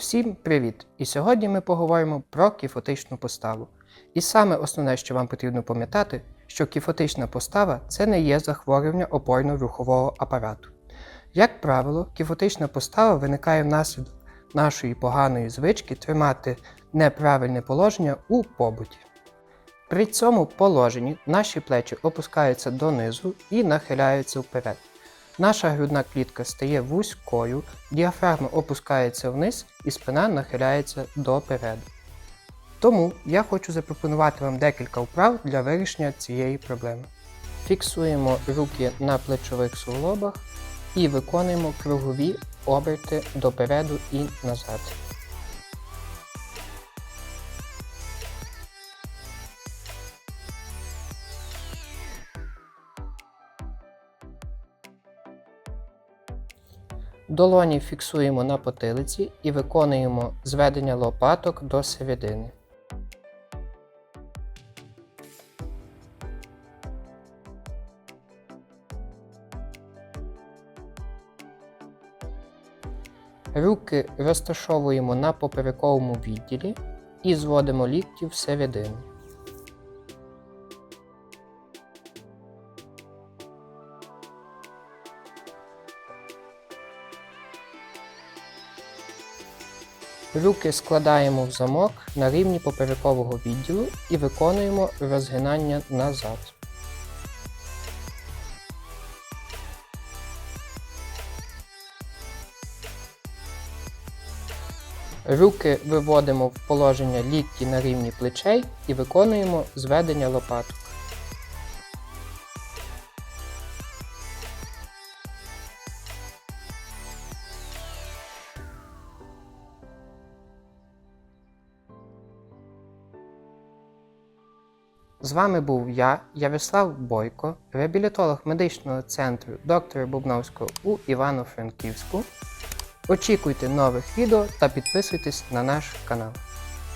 Всім привіт! І сьогодні ми поговоримо про кіфотичну поставу. І саме основне, що вам потрібно пам'ятати, що кіфотична постава це не є захворювання опорно-рухового апарату. Як правило, кіфотична постава виникає внаслідок нашої поганої звички тримати неправильне положення у побуті. При цьому положенні наші плечі опускаються донизу і нахиляються вперед. Наша грудна клітка стає вузькою, діафрагма опускається вниз і спина нахиляється допереду. Тому я хочу запропонувати вам декілька вправ для вирішення цієї проблеми. Фіксуємо руки на плечових суглобах і виконуємо кругові оберти допереду і назад. Долоні фіксуємо на потилиці і виконуємо зведення лопаток до середини. Руки розташовуємо на поперековому відділі і зводимо лікті всередину. Руки складаємо в замок на рівні поперекового відділу і виконуємо розгинання назад. Руки виводимо в положення лікті на рівні плечей і виконуємо зведення лопаток. З вами був я, Ярослав Бойко, реабілітолог медичного центру доктора Бубновського у Івано-Франківську. Очікуйте нових відео та підписуйтесь на наш канал.